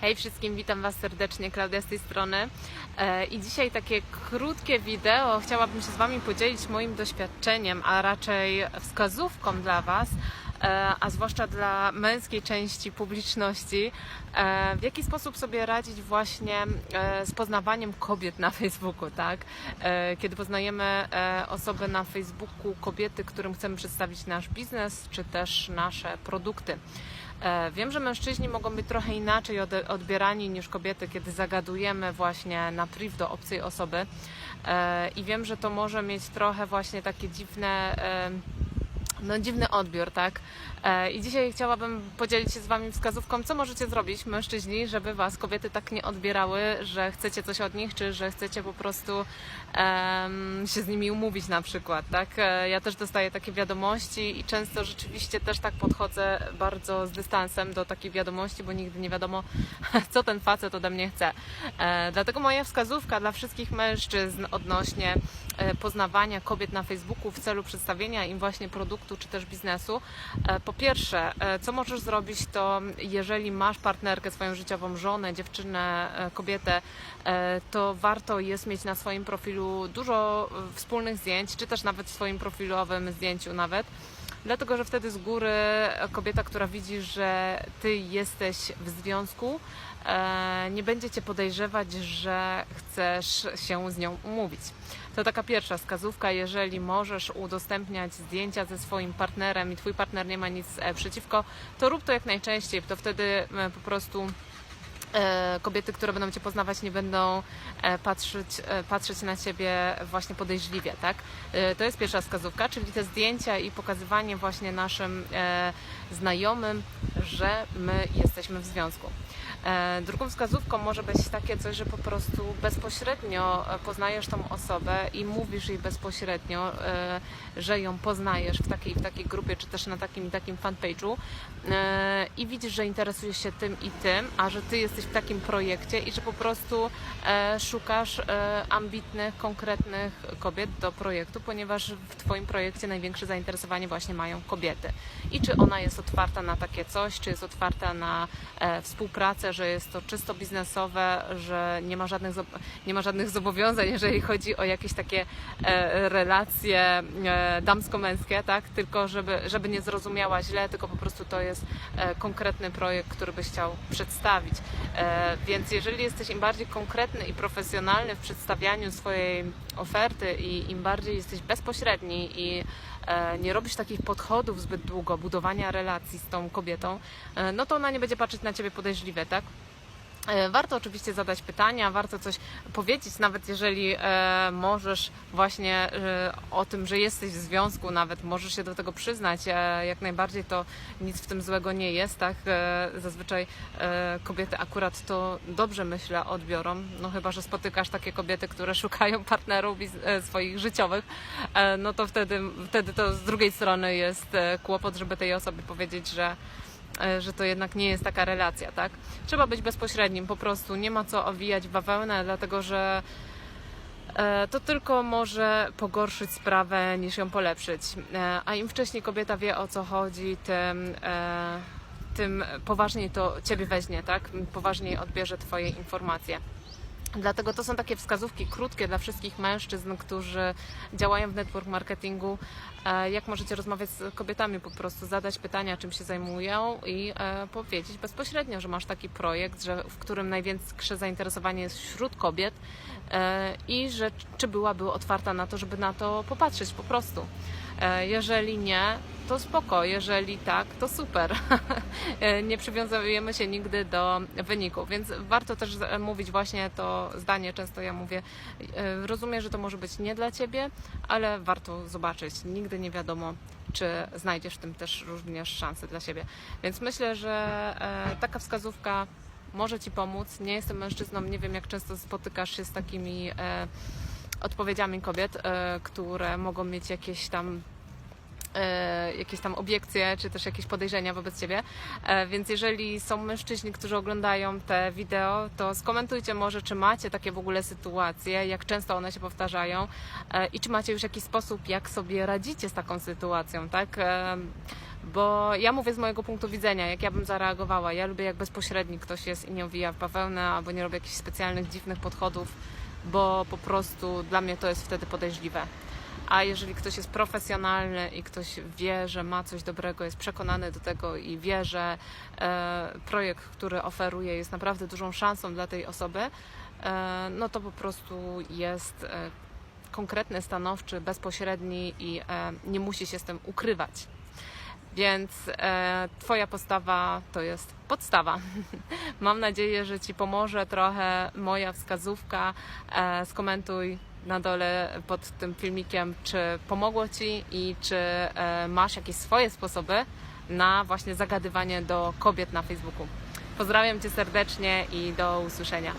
Hej wszystkim, witam Was serdecznie, Klaudia z tej strony. E, I dzisiaj takie krótkie wideo chciałabym się z Wami podzielić moim doświadczeniem, a raczej wskazówką dla Was, e, a zwłaszcza dla męskiej części publiczności, e, w jaki sposób sobie radzić właśnie z poznawaniem kobiet na Facebooku, tak? Kiedy poznajemy osoby na Facebooku, kobiety, którym chcemy przedstawić nasz biznes, czy też nasze produkty. E, Wiem, że mężczyźni mogą być trochę inaczej odbierani niż kobiety, kiedy zagadujemy właśnie na priv do obcej osoby. E, I wiem, że to może mieć trochę właśnie takie dziwne. No, dziwny odbiór, tak? E, I dzisiaj chciałabym podzielić się z Wami wskazówką, co możecie zrobić, mężczyźni, żeby Was kobiety tak nie odbierały, że chcecie coś od nich, czy że chcecie po prostu em, się z nimi umówić na przykład, tak? E, Ja też dostaję takie wiadomości i często rzeczywiście też tak podchodzę bardzo z dystansem do takich wiadomości, bo nigdy nie wiadomo, co ten facet ode mnie chce. E, Dlatego moja wskazówka dla wszystkich mężczyzn odnośnie poznawania kobiet na Facebooku w celu przedstawienia im właśnie produktu czy też biznesu. E, Po pierwsze, e, co możesz zrobić, to jeżeli masz partnerkę swoją życiową, żonę, dziewczynę, e, kobietę, e, to warto jest mieć na swoim profilu dużo e, wspólnych zdjęć, czy też nawet w swoim profilowym zdjęciu nawet. Dlatego, że wtedy z góry kobieta, która widzi, że ty jesteś w związku, e, nie będzie cię podejrzewać, że chcesz się z nią umówić. To taka pierwsza wskazówka, jeżeli możesz udostępniać zdjęcia ze swoim partnerem i twój partner nie ma nic e, przeciwko, to rób to jak najczęściej, to wtedy e, po prostu kobiety, które będą Cię poznawać, nie będą e, patrzeć, e, patrzeć na Ciebie właśnie podejrzliwie, tak? E, To jest pierwsza wskazówka, czyli te zdjęcia i pokazywanie właśnie naszym e, znajomym, że my jesteśmy w związku. E, Drugą wskazówką może być takie coś, że po prostu bezpośrednio e, poznajesz tą osobę i mówisz jej bezpośrednio, e, że ją poznajesz w takiej w takiej grupie, czy też na takim i takim fanpage'u i widzisz, że interesujesz się tym i tym, a że ty jesteś w takim projekcie i że po prostu szukasz ambitnych, konkretnych kobiet do projektu, ponieważ w twoim projekcie największe zainteresowanie właśnie mają kobiety. I czy ona jest otwarta na takie coś, czy jest otwarta na e, współpracę, że jest to czysto biznesowe, że nie ma żadnych, nie ma żadnych zobowiązań, jeżeli chodzi o jakieś takie e, relacje e, damsko-męskie, tak? Tylko żeby, żeby nie zrozumiała źle, tylko po prostu to jest konkretny projekt, który byś chciał przedstawić. Więc jeżeli jesteś im bardziej konkretny i profesjonalny w przedstawianiu swojej oferty i im bardziej jesteś bezpośredni i nie robisz takich podchodów zbyt długo, budowania relacji z tą kobietą, no to ona nie będzie patrzeć na ciebie podejrzliwie, tak? E, Warto oczywiście zadać pytania, warto coś powiedzieć, nawet jeżeli e, możesz właśnie e, o tym, że jesteś w związku, nawet możesz się do tego przyznać. E, jak najbardziej to nic w tym złego nie jest, tak? E, zazwyczaj e, kobiety akurat to dobrze myślę odbiorą, no chyba, że spotykasz takie kobiety, które szukają partnerów e, swoich życiowych, e, no to wtedy, wtedy to z drugiej strony jest e, kłopot, żeby tej osobie powiedzieć, że e, że to jednak nie jest taka relacja, tak? Trzeba być bezpośrednim, po prostu nie ma co owijać bawełnę, dlatego że e, to tylko może pogorszyć sprawę niż ją polepszyć. E, A im wcześniej kobieta wie o co chodzi, tym, e, tym poważniej to ciebie weźmie, tak? Poważniej odbierze twoje informacje. Dlatego to są takie wskazówki krótkie dla wszystkich mężczyzn, którzy działają w network marketingu. E, Jak możecie rozmawiać z kobietami, po prostu zadać pytania, czym się zajmują i e, powiedzieć bezpośrednio, że masz taki projekt, że, w którym największe zainteresowanie jest wśród kobiet e, i że czy byłaby otwarta na to, żeby na to popatrzeć po prostu. E, Jeżeli nie, to spoko, jeżeli tak, to super. E, nie przywiązujemy się nigdy do wyniku, więc warto też z- mówić właśnie to zdanie. Często ja mówię, e, rozumiem, że to może być nie dla ciebie, ale warto zobaczyć. Nigdy nie wiadomo, czy znajdziesz w tym też również szansę dla siebie. Więc myślę, że e, taka wskazówka może ci pomóc. Nie jestem mężczyzną, nie wiem jak często spotykasz się z takimi e, odpowiedziami kobiet, e, które mogą mieć jakieś tam e, jakieś tam obiekcje, czy też jakieś podejrzenia wobec Ciebie. E, Więc jeżeli są mężczyźni, którzy oglądają te wideo, to skomentujcie może, czy macie takie w ogóle sytuacje, jak często one się powtarzają e, i czy macie już jakiś sposób, jak sobie radzicie z taką sytuacją, tak? E, Bo ja mówię z mojego punktu widzenia, jak ja bym zareagowała. Ja lubię jak bezpośredni ktoś jest i nie owija w bawełnę, albo nie robię jakichś specjalnych, dziwnych podchodów, bo po prostu dla mnie to jest wtedy podejrzliwe. A jeżeli ktoś jest profesjonalny i ktoś wie, że ma coś dobrego, jest przekonany do tego i wie, że e, projekt, który oferuje, jest naprawdę dużą szansą dla tej osoby, e, no to po prostu jest e, konkretny, stanowczy, bezpośredni i nie musi się z tym ukrywać. Więc e, Twoja postawa to jest podstawa. Mam nadzieję, że Ci pomoże trochę moja wskazówka. E, skomentuj na dole pod tym filmikiem, czy pomogło Ci i czy e, masz jakieś swoje sposoby na właśnie zagadywanie do kobiet na Facebooku. Pozdrawiam Cię serdecznie i do usłyszenia.